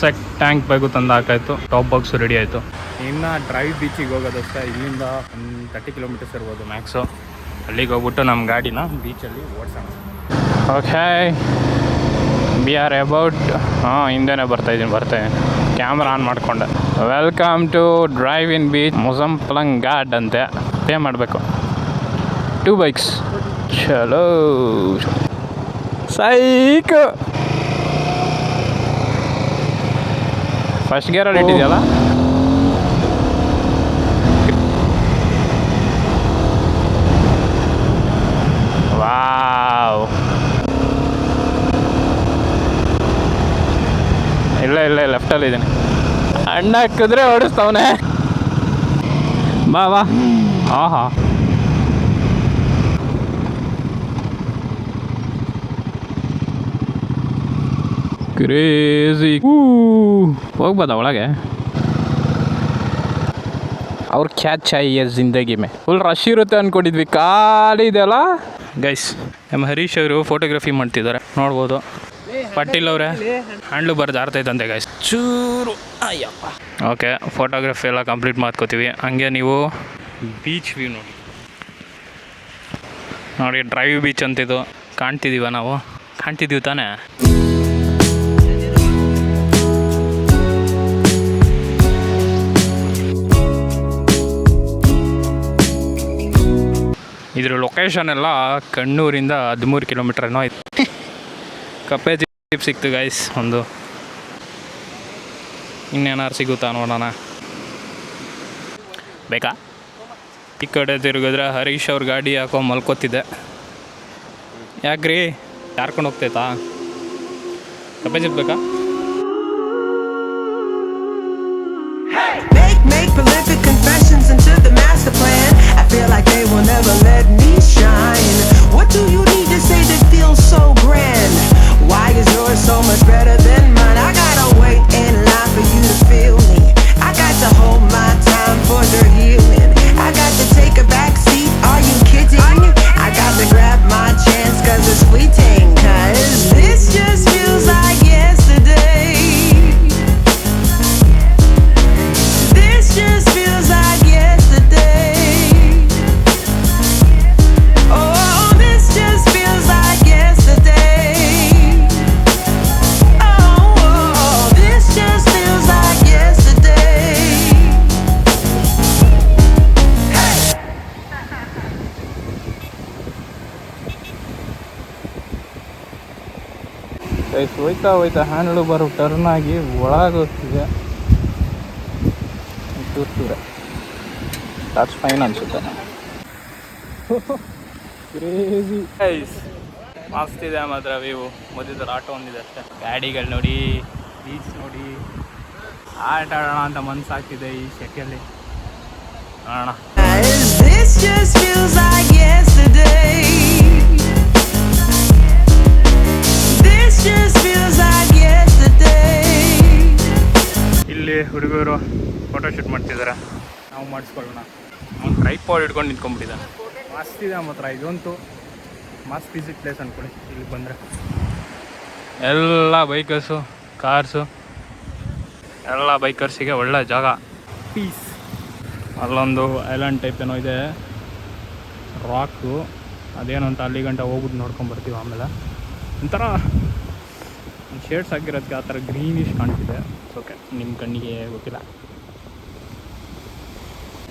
Sec tank ಬೈಗು ತಂದು ಹಾಕಾಯ್ತು. Top box ready ಆಯಿತು. ಇನ್ನು ಡ್ರೈವ್ ಬೀಚಿಗೆ ಹೋಗೋದಷ್ಟೇ. ಇಲ್ಲಿಂದ ಒಂದು ತರ್ಟಿ ಕಿಲೋಮೀಟರ್ಸ್ ಇರ್ಬೋದು ಮ್ಯಾಕ್ಸು ಅಲ್ಲಿಗೆ ಹೋಗ್ಬಿಟ್ಟು ನಮ್ಮ ಗಾಡಿನ ಬೀಚಲ್ಲಿ ಓಡಿಸೋಣ. ಓಕೆ ಬಿ ಆರ್ ಅಬೌಟ್ ಹಾಂ ಹಿಂದೆನೇ ಬರ್ತಾಯಿದ್ದೀನಿ ಬರ್ತಾಯಿದ್ದೀನಿ ಕ್ಯಾಮ್ರಾ ಆನ್ ಮಾಡಿಕೊಂಡೆ. Welcome to drive in beach Muzhappilangad guard ಅಂತೆ. ಪೇ ಮಾಡಬೇಕು. ಟೂ ಬೈಕ್ಸ್ ಚಲೋ ಸೈಕ್ ಫಸ್ಟ್ ಗೇರಲ್ಲಿ ಇಟ್ಟಿದೆಯಲ್ಲ? ವಾವ್ ಇಲ್ಲ ಇಲ್ಲ ಲೆಫ್ಟಲ್ಲಿ ಇದ್ದೀನಿ. ಅಣ್ಣ ಹಾಕಿದ್ರೆ ಓಡಿಸ್ತವನೆ. ಬಾ ಬಾ. ಆಹಾ ಕ್ರೇಜಿ ಹೋಗ್ಬೋದ ಒಳಗೆ. ಅವ್ರ ಕ್ಯಾಚ್ ಆಯ್ಯ ಜಿಂದಗಿ ಮೇ. ಫುಲ್ ರಶ್ ಇರುತ್ತೆ ಅನ್ಕೊಂಡಿದ್ವಿ. ಖಾಲಿ ಇದೆಯಲ್ಲ ಗೈಸ್ ನಮ್ಮ ಹರೀಶ್ ಅವರು ಫೋಟೋಗ್ರಫಿ ಮಾಡ್ತಿದ್ದಾರೆ. ನೋಡ್ಬೋದು. ಪಟ್ಟಿಲ್ ಅವರೇ ಹ್ಯಾಂಡ್ಲು ಬರ್ದು ಆರ್ತೈತಂತೆ ಗೈಸ್ ಚೂರು. ಅಯ್ಯಪ್ಪ. ಓಕೆ ಫೋಟೋಗ್ರಫಿ ಎಲ್ಲ ಕಂಪ್ಲೀಟ್ ಮಾಡ್ಕೋತೀವಿ. ಹಂಗೆ ನೀವು ಬೀಚ್ ವ್ಯೂ ನೋಡಿ. ನೋಡಿ ಡ್ರೈವ್ ಬೀಚ್ ಅಂತಿದ್ದು ಕಾಣ್ತಿದ್ದೀವ ನಾವು? ಕಾಣ್ತಿದ್ದೀವಿ ತಾನೇ? ಇದ್ರ ಲೊಕೇಶನ್ ಎಲ್ಲ ಕಣ್ಣೂರಿಂದ ಹದಿಮೂರು ಕಿಲೋಮೀಟರ್ ಏನೋ ಆಯ್ತು. ಕಪ್ಪೆ ಜೀಪ್ ಸಿಕ್ತು ಗೈಸ್ ಒಂದು. ಇನ್ನೇನಾರು ಸಿಗುತ್ತಾ ನೋಡೋಣ. ಬೇಕಾ? ಈ ಕಡೆ ತಿರುಗಿದ್ರೆ ಹರೀಶ್ ಅವ್ರ ಗಾಡಿ ಹಾಕೋ ಮಲ್ಕೋತಿದ್ದೆ ಯಾಕ್ರಿ? ಯಾರ್ಕೊಂಡು ಹೋಗ್ತೈತಾ ಕಪ್ಪೆ ಜೀಪ್ ಬೇಕಾ? So much better ಗೈಸ್ ಹೋಯ್ತಾ ಹೋಯ್ತಾ ಹ್ಯಾಂಡ್ಲು ಬರೋ ಟರ್ನ್ ಆಗಿ ಒಳಗೆ ಹೋಗ್ತಿದೆ ಟಚ್ ದಾಟ್ಸ್ ಫೈನ್ ಅನ್ಸುತ್ತೆ. ಕ್ರೇಜಿ ಗೈಸ್ ಮಸ್ತ್ ಇದೆ ಮಾತ್ರ ವ್ಯೂ ಮಧ್ಯದಲ್ಲಿ ಆಟೋ ಒಂದಿದೆ ಅಷ್ಟೇ. ಗಾಡಿಗಳು ನೋಡಿ ಬೀಚ್ ನೋಡಿ. ಆಟ ಆಡೋಣ ಅಂತ ಮನ್ಸಾಗ್ತಿದೆ ಈ ಸೆಕೆಯಲ್ಲಿ ನೋಡೋಣ. ಇಲ್ಲಿ ಹುಡುಗರು ಫೋಟೋ ಶೂಟ್ ಮಾಡ್ತಿದ್ದಾರೆ. ನಾವು ಮಾಡಿಸ್ಕೊಳ್ಳೋಣ. ಅವ್ನು ಟ್ರೈಪಾಡ್ ಹಿಡ್ಕೊಂಡು ನಿಂತ್ಕೊಂಡ್ಬಿಟ್ಟಿದ್ದಾನೆ. ಮಸ್ತ್ ಇದೆ ಮಾತ್ರ ಇದಂತೂ ಮಸ್ತ್ ವಿಸಿಟ್ ಪ್ಲೇಸ್ ಅನ್ಕೊಳ್ಳಿ ಇಲ್ಲಿ ಬಂದರೆ. ಎಲ್ಲ ಬೈಕರ್ಸು ಕಾರ್ಸು ಎಲ್ಲ ಬೈಕರ್ಸಿಗೆ ಒಳ್ಳೆ ಜಾಗ. ಪೀಸ್ ಅಲ್ಲೊಂದು ಐಲ್ಯಾಂಡ್ ಟೈಪ್ ಏನೋ ಇದೆ. ರಾಕು ಅದೇನು ಅಂತ ಅಲ್ಲಿ ಗಂಟ ಹೋಗ್ಬಿಟ್ಟು ನೋಡ್ಕೊಂಬರ್ತೀವಿ ಆಮೇಲೆ. ಒಂಥರ ಶೇಡ್ಸ್ ಆಗಿರೋದಕ್ಕೆ ಆ ಥರ ಗ್ರೀನಿಶ್ ಕಾಣ್ತಿದೆ. ಓಕೆ ನಿಮ್ಮ ಕಣ್ಣಿಗೆ ಗೊತ್ತಿಲ್ಲ.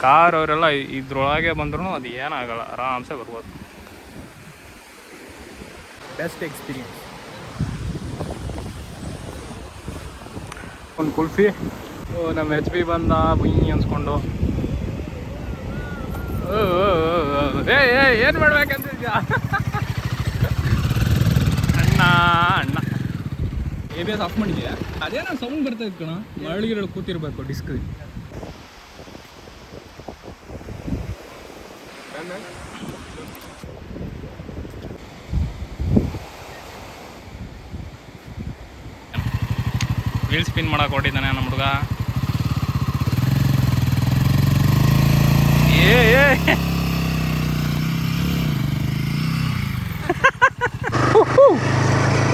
ಕಾರ್ ಅವರೆಲ್ಲ ಇದ್ರೊಳಗೆ ಬಂದ್ರೂ ಅದು ಏನಾಗಲ್ಲ ಆರಾಮ್ಸೆ ಬರ್ಬೋದು. ಬೆಸ್ಟ್ ಎಕ್ಸ್ಪೀರಿಯನ್ಸ್ ಒಂದು ಕುಲ್ಫಿ. ಓ ನಮ್ಮ ಎಚ್ ಪಿ ಬಂದ ಬುಯಿ ಅನ್ಸ್ಕೊಂಡು. ಏ ಏನು ಮಾಡ್ಬೇಕಂತಿದ್ಯಾ? ಅಣ್ಣ ಅಣ್ಣ. ಎ ಬಿ ಎಸ್ ಆಫ್ ಮಾಡಿದ್ಯಾ ಅದೇನೋ ಸೌಂಡ್ ಬರ್ತಾ ಇತ್ತು ಕಣ. ಮರಳಿಗಿರಳು ಕೂತಿರ್ಬೇಕು ಡಿಸ್ಕ್ ವೀಲ್ ಸ್ಪಿನ್ ಮಾಡಕ್ಕೆ ಹೊಟ್ಟಿದ್ದಾನೆ ನಮ್ಮ ಹುಡುಗ. ಏ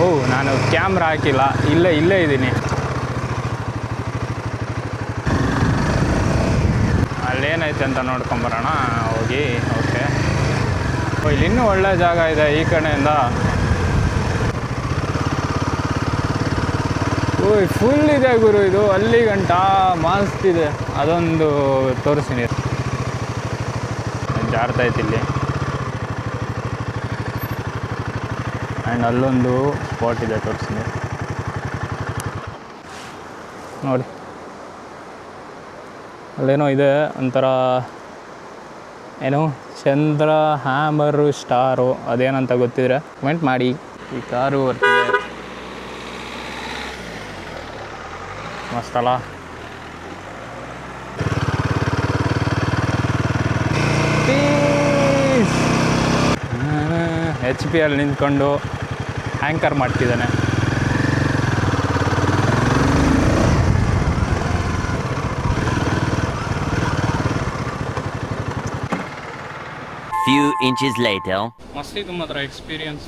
ಓ ನಾನು ಕ್ಯಾಮ್ರಾ ಹಾಕಿಲ್ಲ. ಇಲ್ಲೇ ಇಲ್ಲೇ ಇದ್ದೀನಿ. ಅಲ್ಲೇನೈತೆ ಅಂತ ನೋಡ್ಕೊಂಬರೋಣ. ಹೋಗಿ, ಓಕೆ. ಓ, ಇಲ್ಲಿ ಇನ್ನೂ ಒಳ್ಳೆ ಜಾಗ ಇದೆ ಈ ಕಡೆಯಿಂದ. ಓ ಫುಲ್ ಇದೆ ಗುರು ಇದು. ಅಲ್ಲಿ ಗಂಟ ಮಾಸ್ತಿದೆ ಅದೊಂದು ತೋರಿಸ್ತೀನಿ. ಜಾರ್ತೈತಿ ಇಲ್ಲಿ. ಆ್ಯಂಡ್ ಅಲ್ಲೊಂದು ಸ್ಪಾಟ್ ಇದೆ ತೋರಿಸ್ತೀನಿ. ನೋಡಿ. ಅಲ್ಲೇನೋ ಇದೆ, ಒಂಥರ ಏನು? ಚಂದ್ರ, ಹ್ಯಾಮರು, ಸ್ಟಾರು, ಅದೇನಂತ ಗೊತ್ತಿದ್ರೆ ಕಮೆಂಟ್ ಮಾಡಿ. ಈ ಕಾರು ಬರ್ತಿದೆ. ಮಸ್ತಲ್ಲ ಎಚ್ ಪಿ ಅಲ್ಲಿ ನಿಂತ್ಕೊಂಡು ಹ್ಯಾಂಕರ್ ಮಾಡ್ತಿದ್ದಾನೆ. Few inches later. ಮಸ್ತಿತ್ತು ಮಾತ್ರ ಎಕ್ಸ್ಪೀರಿಯನ್ಸ್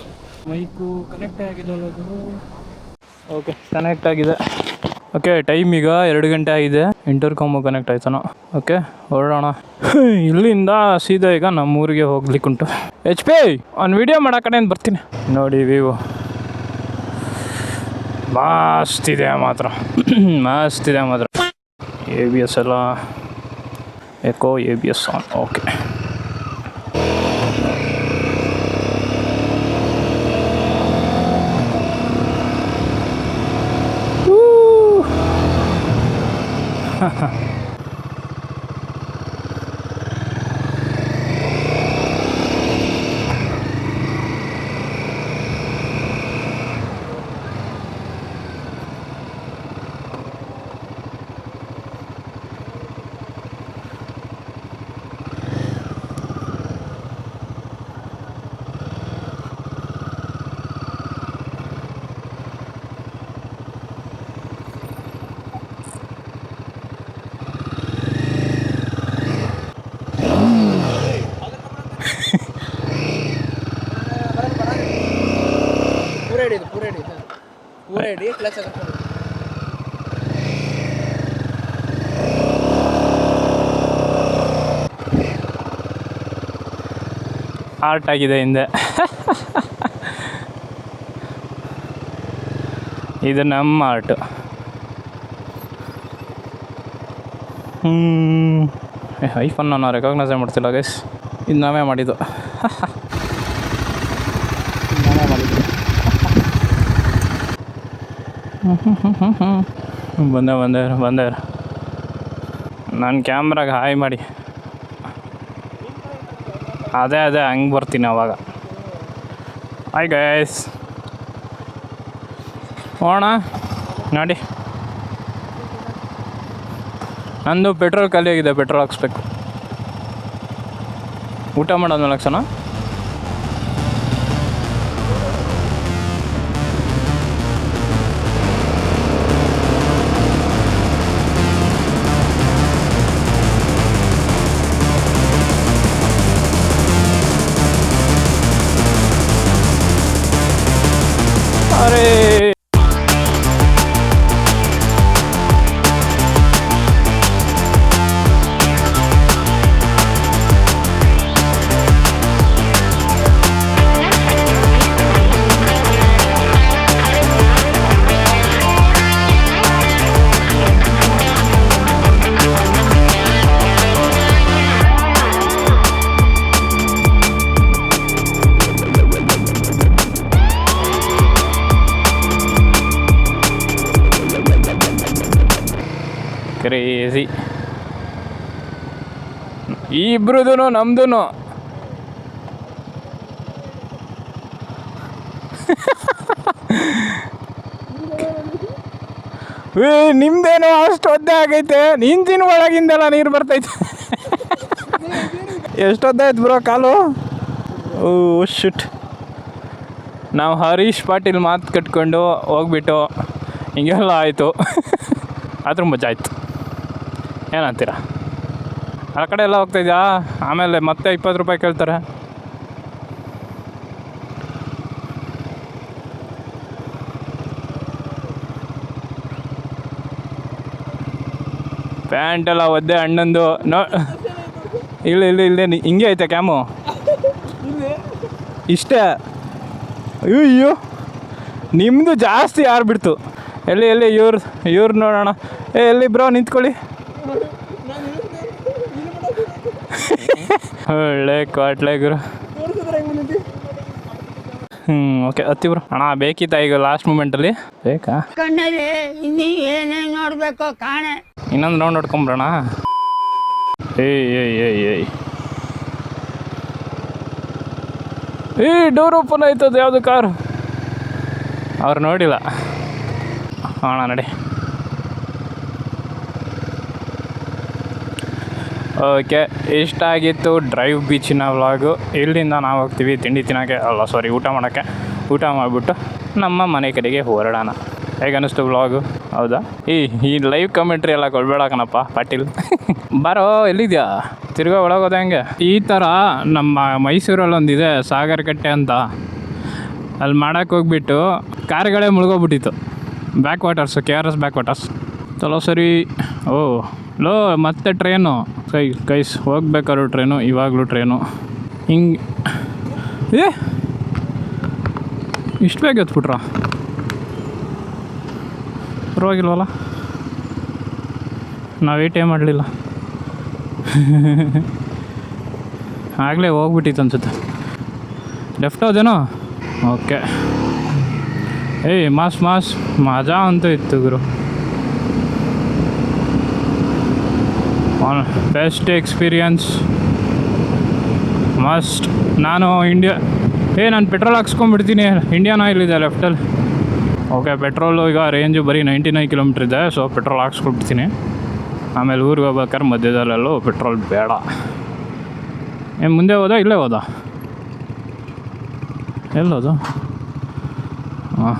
ಮೈಕು ಕನೆಕ್ಟ್ ಆಗಿದೆ ಓಕೆ ಕನೆಕ್ಟ್ ಆಗಿದೆ. ಓಕೆ ಟೈಮ್ ಈಗ ಎರಡು ಗಂಟೆ ಆಗಿದೆ. ಇಂಟರ್ ಕಾಮು ಕನೆಕ್ಟ್ ಆಯ್ತಾನ. ಓಕೆ ಹೊರಡೋಣ. ಇಲ್ಲಿಂದ ಸೀದಾ ಈಗ ನಮ್ಮ ಊರಿಗೆ ಹೋಗ್ಲಿಕ್ಕುಂಟು. ಎಚ್ ಪಿ ಒಂದು ವಿಡಿಯೋ ಮಾಡೋ ಕಡೆಯಿಂದ ಬರ್ತೀನಿ. ನೋಡಿ ವಿವೋ ಮಸ್ತಿದೆ ಮಾತ್ರ ಮಸ್ತಿದೆ ಮಾತ್ರ ಎ ಬಿ ಎಸ್ ಎಲ್ಲ echo A B S on okay ಪೂರ ಕ್ಲಚ್ ಹಾಕೊಂಡು ಆರ್ಟ್ ಆಗಿದೆ ಹಿಂದೆ. ಇದು ನಮ್ಮ ಆರ್ಟ್ ಐಫೋನ್ ನಾನು ರೆಕಾಗ್ನೈಸೇ ಮಾಡ್ತಿಲ್ಲ ಗೈಸ್ ಇದು ನಾವೇ ಮಾಡಿದ್ದು ನಾವೇ ಮಾಡಿದ್ದು ಬಂದೆ ಬಂದೆ ಬಂದೆ. ನನ್ನ ಕ್ಯಾಮ್ರಾಗೆ ಹಾಯ್ ಮಾಡಿ. ಅದೇ ಅದೇ, ಹಂಗೆ ಬರ್ತೀನಿ ಅವಾಗ. ಹಾಯ್ ಗೈಸ್ ಹೋಣ ನೋಡಿ. ನಂದು ಪೆಟ್ರೋಲ್ ಖಾಲಿ ಆಗಿದೆ ಪೆಟ್ರೋಲ್ ಹಾಕ್ಸ್ಬೇಕು. ಊಟ ಮಾಡೋದ್ಮೇಲೆ ಹಾಕ್ಸೋಣ ಕ್ರೇಜಿ ಇಬ್ರದೂ ನಮ್ದು ಏ, ನಿಮ್ದೇನೋ ಅಷ್ಟು ಒದ್ದೆ ಆಗೈತೆ. ನಿಂತಿನ ಒಳಗಿಂದೆಲ್ಲ ನೀರು ಬರ್ತೈತೆ. ಎಷ್ಟೊದ್ದಾಯ್ತು ಬ್ರೋ ಕಾಲು? ಓ ಶುಟ್ ನಾವು ಹರೀಶ್ ಪಾಟೀಲ್ ಮಾತು ಕಟ್ಕೊಂಡು ಹೋಗ್ಬಿಟ್ಟು ಹಿಂಗೆಲ್ಲ ಆಯಿತು. ಆದ್ರೂ ಮಜಾ ಆಯಿತು. ಏನಂತೀರ? ಆ ಕಡೆ ಎಲ್ಲ ಹೋಗ್ತಾಯಿದ್ಯಾ ಆಮೇಲೆ ಮತ್ತೆ ಇಪ್ಪತ್ತು ರೂಪಾಯಿ ಕೇಳ್ತಾರೆ. ಪ್ಯಾಂಟ್ ಎಲ್ಲ ಒದ್ದೆ ಅಣ್ಣಂದು. ನೋ, ಇಲ್ಲ ಇಲ್ಲ ಇಲ್ಲ ಹಿಂಗೆ ಐತೆ ಕ್ಯಾಮು? ಇಷ್ಟೇ. ಅಯ್ಯೋ ನಿಮ್ಮದು ಜಾಸ್ತಿ ಯಾರು ಬಿಡ್ತು? ಎಲ್ಲಿ ಎಲ್ಲಿ, ಇವ್ರು ಇವ್ರು ನೋಡೋಣ. ಏ, ಎಲ್ಲಿ ಬ್ರೋ ನಿಂತ್ಕೊಳ್ಳಿ. ಒಳ್ಳೆ ಕ್ವಾಟ್ಲೆ ಗುರು. ಹ್ಞೂ ಓಕೆ ಹತ್ತಿ ಗುರು. ಅಣ್ಣ ಬೇಕಿತ್ತಾ ಈಗ ಲಾಸ್ಟ್ ಮೂಮೆಂಟಲ್ಲಿ ಬೇಕಾ? ಕಣ್ಣಲ್ಲಿ ಇನ್ನೀ ಏನೇನು ನೋಡಬೇಕು ಕಾಣೆ. ಇನ್ನೊಂದು ರೌಂಡ್ ಹೊಡ್ಕೊಂಬ್ರಣ ಏಯ್ ಏಯ್ ಏಯ್ ಏಯ್. ಏ ಡೋರ್ ಓಪನ್ ಆಯ್ತದ ಯಾವುದು ಕಾರ್ ಅವ್ರು ನೋಡಿಲ್ಲ. ಅಣ್ಣ ನಡಿ. ಓಕೆ, ಇಷ್ಟ ಆಗಿತ್ತು ಡ್ರೈವ್ ಬೀಚಿನ ವ್ಲಾಗು ಇಲ್ಲಿಂದ ನಾವು ಹೋಗ್ತೀವಿ ತಿಂಡಿ ತಿನ್ನೋಕ್ಕೆ. ಅಲ್ಲ ಸಾರಿ ಊಟ ಮಾಡೋಕ್ಕೆ. ಊಟ ಮಾಡಿಬಿಟ್ಟು ನಮ್ಮ ಮನೆ ಕಡೆಗೆ ಹೊರಡೋಣ. ಹೇಗೆ ಅನ್ನಿಸ್ತು ವ್ಲಾಗು ಹೌದಾ? ಈ ಈ ಲೈವ್ ಕಮೆಂಟ್ರಿ ಎಲ್ಲ ಕೊಡಬೇಡ ಪಾಟೀಲ್. ಬಾರೋ, ಎಲ್ಲಿದ್ಯಾ? ತಿರ್ಗಾ ಒಳಗೋದ ಹೆಂಗೆ. ಈ ಥರ ನಮ್ಮ ಮೈಸೂರಲ್ಲಿ ಒಂದಿದೆ ಸಾಗರ್ ಕಟ್ಟೆ ಅಂತ. ಅಲ್ಲಿ ಮಾಡೋಕ್ಕೆ ಹೋಗ್ಬಿಟ್ಟು ಕಾರ್ಗಳೇ ಮುಳುಗೋಗ್ಬಿಟ್ಟಿತ್ತು. Backwaters K R S backwaters ಚಲೋ ಸರಿ. ಓ, ಲೋ, ಮತ್ತೆ ಟ್ರೈನು ಕೈ ಕೈಸ್ ಹೋಗ್ಬೇಕಾದ್ರು ಟ್ರೈನು, ಇವಾಗಲೂ ಟ್ರೈನು. ಹಿಂಗೆ, ಏ! ಇಷ್ಟು ಬೇಗ ಎತ್ಬಿಟ್ರ? ಪರವಾಗಿಲ್ವಲ್ಲ? ನಾವು ಏಟೇ ಮಾಡಲಿಲ್ಲ. ಆಗಲೇ ಹೋಗ್ಬಿಟ್ಟಿತ್ತು ಅನ್ಸುತ್ತೆ. ಲೆಫ್ಟ್ ಹೋದೇನೋ? ಓಕೆ. ಏಯ್, ಮಾಸ್ ಮಾಸ್. ಮಜಾ ಅಂತೂ ಇತ್ತು ಗುರು. ಬೆಸ್ಟ್ ಎಕ್ಸ್ಪೀರಿಯನ್ಸ್ ಮಸ್ಟ್ ನಾನು ಇಂಡಿಯಾ ಏ, ನಾನು ಪೆಟ್ರೋಲ್ ಹಾಕ್ಸ್ಕೊಂಡ್ಬಿಡ್ತೀನಿ. ಇಂಡಿಯನ್ ಆಯಿಲ್ ಇದೆ ಲೆಫ್ಟಲ್ಲಿ ಓಕೆ ಪೆಟ್ರೋಲು ಈಗ ರೇಂಜು ಬರೀ ನೈಂಟಿ ನೈನ್ ಕಿಲೋಮೀಟ್ರ್ ಇದೆ ಸೊ ಪೆಟ್ರೋಲ್ ಹಾಕ್ಸ್ಕೊಡ್ತೀನಿ ಆಮೇಲೆ ಊರಿಗೆ ಹೋಗ್ಬೇಕಾದ್ರೆ ಮಧ್ಯದಲ್ಲೆಲ್ಲೂ ಪೆಟ್ರೋಲ್ ಬೇಡ. ಏನು ಮುಂದೆ ಹೋದ, ಇಲ್ಲೇ ಹೋದ? ಎಲ್ಲೋದು ಹಾಂ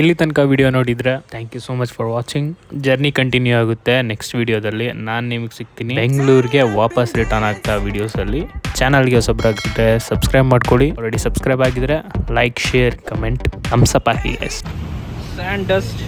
ಇಲ್ಲಿ ತನಕ ವಿಡಿಯೋ ನೋಡಿದರೆ thank you so much for watching journey continue ಆಗುತ್ತೆ ನೆಕ್ಸ್ಟ್ ವಿಡಿಯೋದಲ್ಲಿ ನಾನು ನಿಮಗೆ ಸಿಗ್ತೀನಿ. ಬೆಂಗಳೂರಿಗೆ ವಾಪಸ್ ರಿಟರ್ನ್ ಆಗ್ತಾ ವಿಡಿಯೋಸಲ್ಲಿ ಚಾನಲ್ಗೆ ಹೊಸಬ್ರಾಗಿದ್ದರೆ ಸಬ್ಸ್ಕ್ರೈಬ್ ಮಾಡ್ಕೊಳ್ಳಿ. ಆಲ್ರೆಡಿ ಸಬ್ಸ್ಕ್ರೈಬ್ ಆಗಿದ್ರೆ like share comment thumbs up ಆಗಿ ಗೈಸ್ ಸ್ಯಾಂಡ್ ಡಸ್ಟ್